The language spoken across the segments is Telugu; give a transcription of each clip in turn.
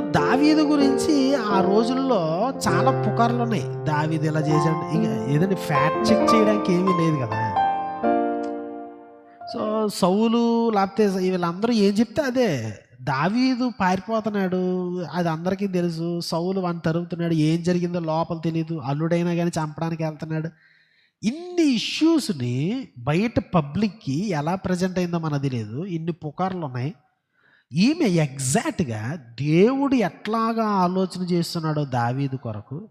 దావీదు గురించి ఆ రోజుల్లో చాలా పుకార్లు ఉన్నాయి దావీదు ఇలా చేశాడు? ఇక ఏదైనా ఫ్యాట్ చెక్ చేయడానికి ఏమీ లేదు కదా. సో సౌలు లేకపోతే వీళ్ళందరూ ఏం చెప్తే అదే. దావీదు పారిపోతున్నాడు. అది అందరికీ తెలుసు. సౌలు వాడిని తరుగుతున్నాడు ఏం జరిగిందో లోపల తెలియదు అల్లుడైనా కానీ చంపడానికి వెళ్తున్నాడు. ఇన్ని ఇష్యూస్ని బయట పబ్లిక్కి ఎలా ప్రజెంట్ అయిందో మనది లేదు ఇన్ని పుకార్లు ఉన్నాయి ఈమె ఎగ్జాక్ట్గా దేవుడు ఎట్లాగా ఆలోచన చేస్తున్నాడో దావీదు కొరకు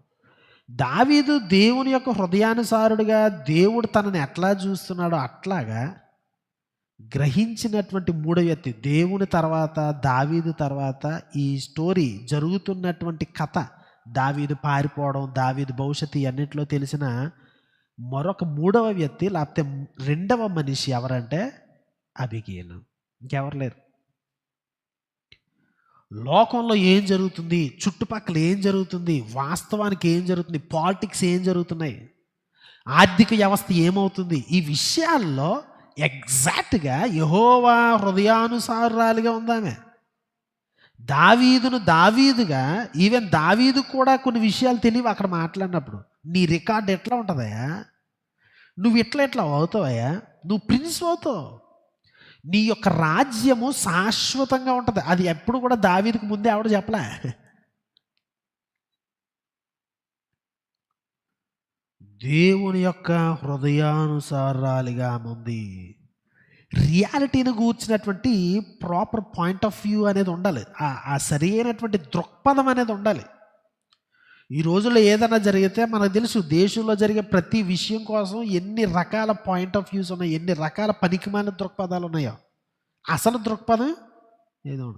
దావీదు దేవుని యొక్క హృదయానుసారుడుగా దేవుడు తనని ఎట్లా చూస్తున్నాడో అట్లాగా గ్రహించినటువంటి మూడో వ్యక్తి దేవుని తర్వాత దావీదు తర్వాత ఈ స్టోరీ జరుగుతున్నటువంటి కథ దావీదు పారిపోవడం దావీదు భవిష్యత్తు అన్నింటిలో తెలిసిన మరొక మూడవ వ్యక్తి లేకపోతే రెండవ మనిషి ఎవరంటే అబిగేలు. ఇంకెవరు లేరు. లోకంలో ఏం జరుగుతుంది? చుట్టుపక్కల ఏం జరుగుతుంది? వాస్తవానికి ఏం జరుగుతుంది? పాలిటిక్స్ ఏం జరుగుతున్నాయి? ఆర్థిక వ్యవస్థ ఏమవుతుంది? ఈ విషయాల్లో ఎగ్జాక్ట్గా యహోవా హృదయానుసారాలుగా ఉందామే దావీదును దావీదుగా ఈవెన్ దావీదు కూడా కొన్ని విషయాలు తెలియవు అక్కడ మాట్లాడినప్పుడు. నీ రికార్డ్ ఎట్లా ఉంటుందయ్యా? నువ్వు ఎట్లా ఎట్లా అవుతావయ్యా? నువ్వు ప్రిన్స్ అవుతావు. నీ యొక్క రాజ్యము శాశ్వతంగా ఉంటుంది. అది ఎప్పుడు కూడా దావీదికి ముందే ఆవిడ చెప్పలే. దేవుని యొక్క హృదయానుసారాలుగా ఉంది రియాలిటీని కూర్చున్నటువంటి ప్రాపర్ పాయింట్ ఆఫ్ వ్యూ అనేది ఉండాలి. ఆ సరైనటువంటి దృక్పథం అనేది ఉండాలి. ఈ రోజుల్లో ఏదైనా జరిగితే మనకు తెలుసు దేశంలో జరిగే ప్రతి విషయం కోసం ఎన్ని రకాల పాయింట్ ఆఫ్ వ్యూస్ ఉన్నాయి ఎన్ని రకాల పనికిమాలిన దృక్పథాలు ఉన్నాయో. అసలు దృక్పథం ఏదో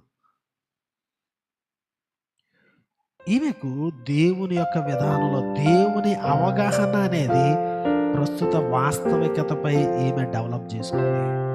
ఈమెకు దేవుని యొక్క విధానంలో దేవుని అవగాహన అనేది ప్రస్తుత వాస్తవికతపై ఈమె డెవలప్ చేసుకుంది.